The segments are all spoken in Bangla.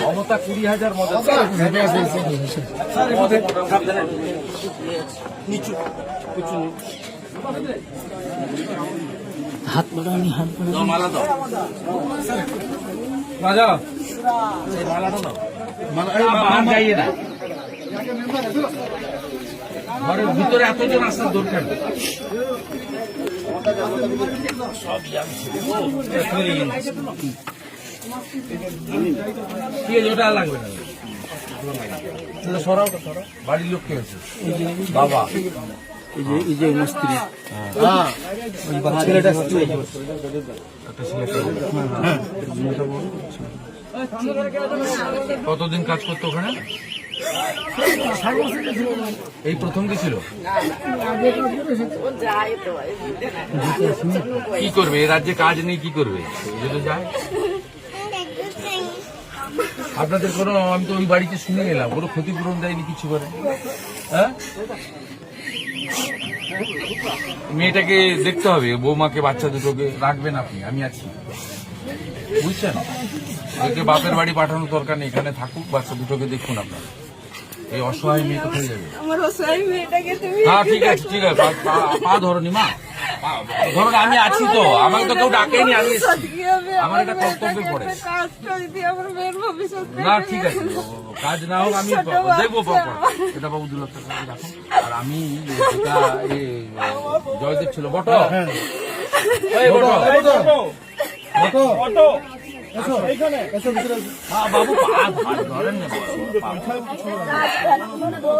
মমতা কুড়ি হাজার মদের সাবধানে হাত বাড়ানি হাত বাড়ানি মালা দাও রাজা মালাটা দাও। বান যাইয়ে না ঘরের ভিতরে এতজন আসার দরকার? সরাও সরাও বাড়ির বাবা এই যে এই যে আমার স্ত্রী ছেলেটা স্ত্রী কতদিন কাজ করতো ওখানে? এই প্রথম কি ছিল? কি করবে? এই রাজ্যে কাজ নেই, কি করবে? আপনাদের কোনো, আমি তো ওই বাড়িতে শুনে গেলাম কোনো ক্ষতিপূরণ দেয়নি কিছু করে? হ্যাঁ? মেয়েটাকে দেখতে হবে, বৌমাকে, বাচ্চা দুটোকে, রাখবেন আপনি, আমি আছি। বুঝছেন? বাপের বাড়ি পাঠানোর দরকার নেই, এখানে থাকুক, বাচ্চা দুটোকে দেখুন আপনার। এই অসহায় মেয়ে কোথায় যাবে? আমার অসহায় মেয়েটাকে তুমি হ্যাঁ ঠিক আছে ঠিক আছে পা- ধরনি মা। ধরুন আমি আছি তো। আমাকে তো কেউ ডাকেনি আমি আমার এটা কর্তব্যে পড়ে। না ঠিক আছে কাজ না হোক আমি দেখব এটা বাবু দু লাখ টাকা রাখুন আর আমি জয়দেব ছিল বট। এই বট। হ্যাঁ।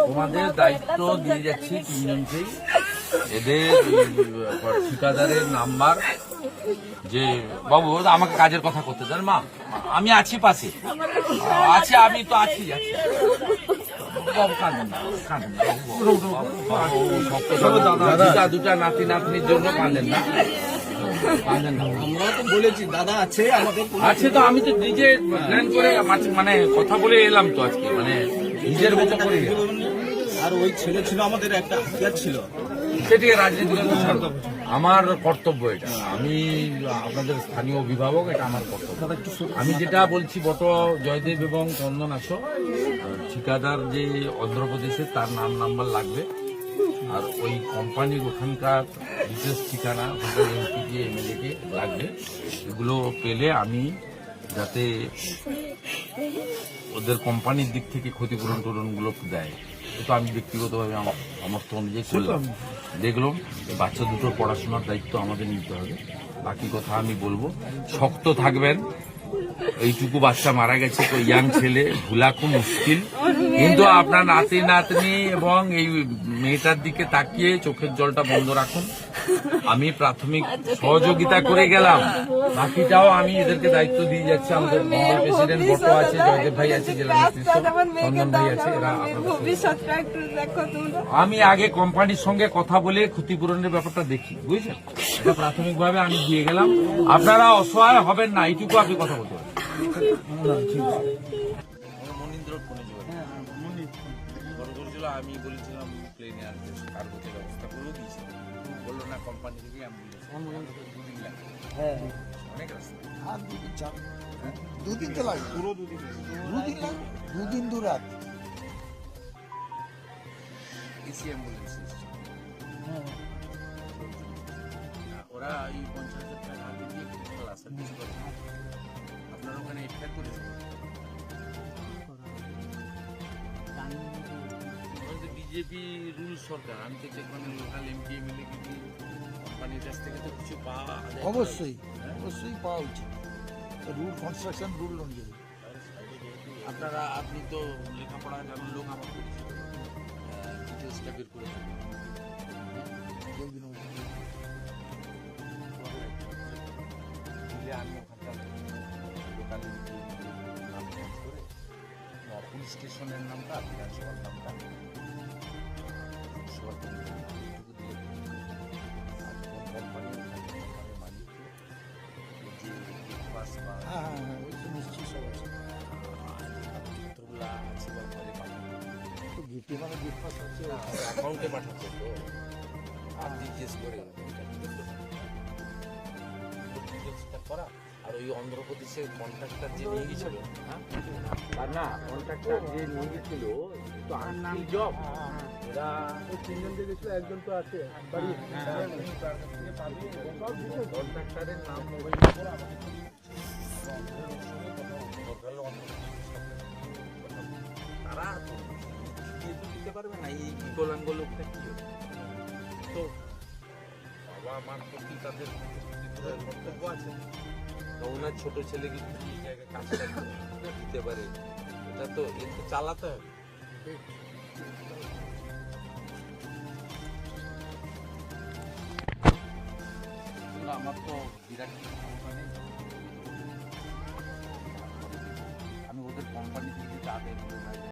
তোমাদের দায়িত্ব দিয়ে যাচ্ছি তিনজনকেই এদের ঠিকাদারের নাম্বার যে বাবু আমাকে কাজের কথা করতে দেন মা আমি আছি পাশে আছি আমি তো আছি শক্ত দুটা দুটা নাতি নাতনির জন্য কাঁদেন না আমরা তো বলেছি দাদা আছে আমাদের আছে তো আমি তো নিজে প্ল্যান করে মানে কথা বলে এলাম তো আজকে মানে নিজের মতো করে। আর ওই ছেলে ছিল আমাদের একটা হাতিয়ার ছিল। সেটিকে রাজনীতি আমার কর্তব্য এটা। আমি আপনাদের স্থানীয় অভিভাবক এটা আমার কর্তব্য। আমি যেটা বলছি বট জয়দেব এবং চন্দন আসো। ঠিকাদার যে অন্ধ্রপ্রদেশে তার নাম নাম্বার লাগবে। আর ওই কোম্পানির ওখানকার বিশেষ ঠিকানা ওখানকার এমপিকে এমএলএকে লাগবে। এগুলো পেলে আমি যাতে ওদের কোম্পানির দিক থেকে ক্ষতিপূরণ টুরণগুলো দেয়। তো আমি ব্যক্তিগতভাবে আমার সামর্থ্য অনুযায়ী করলাম। দেখলাম বাচ্চা দুটোর পড়াশোনার দায়িত্ব আমাদের নিতে হবে। বাকি কথা আমি বলব শক্ত থাকবেন। এইটুকু বাচ্চা মারা গেছে তো ইয়াং ছেলে ভুলা খুব মুশকিল কিন্তু আপনার নাতি নাতনি এবং এই মেয়েটার দিকে তাকিয়ে চোখের জলটা বন্ধ রাখুন। আমি প্রাথমিক সহযোগিতা করে গেলাম। বাকিটাও আমি এদেরকে দায়িত্ব দিয়ে যাচ্ছি। আমাদের মন্ডল প্রেসিডেন্ট বট আছে জয়দেব ভাই আছে জেলা চন্দন ভাই আছে এরা আমি আগে কোম্পানির সঙ্গে কথা বলে ক্ষতিপূরণের ব্যাপারটা দেখি বুঝছেন? এটা প্রাথমিকভাবে আমি দিয়ে গেলাম। আপনারা অসহায় হবেন না এইটুকু আপনি কথা বলতে পারেন। আমি বলেছিলাম প্লেনে আসবে কার্গোতে ব্যবস্থা করেও বলল না কোম্পানি থেকে অ্যাম্বুলেন্স দুদিন লাগবে অনেক রাস্তা দুদিন তো লাগবে পুরো দুদিন দুদিন লাগবে দুদিন দু রাত এসি অ্যাম্বুলেন্স ওরা এই পঞ্চাশ হাজার টাকা বিজেপি রুল সরকার আমি তো যেখানে লোকাল এমপি এমএলএ কিন্তু কোম্পানির কাছ থেকে তো কিছু পাওয়া অবশ্যই অবশ্যই পাওয়া উচিত। রুল কনস্ট্রাকশন রুল অনুযায়ী। আপনারা আপনি তো লেখাপড়া জানার লোক আমার ডিটেলসটা বের করে আমি ওখানকার লোকাল পুলিশ স্টেশনের নামটা আপনি বিধানসভার নামটা বা হ্যাঁ হ্যাঁ হ্যাঁ ওই তো নিশ্চয়ই সব আছে পত্রগুলা আছে ঘরে পাঠানো তো গেটে মানে তো আর নিয়ে গেছিল তিনজন গেছিল একজন তো আছে নাম মোবাইল দিতে না এই বিকলাঙ্গ তো তাদের আছে তো ওনার ছোট ছেলে কিন্তু দিতে পারে। এটা তো তো চালাতে হবে। আমি ওদের কোম্পানি থেকে যা দেয়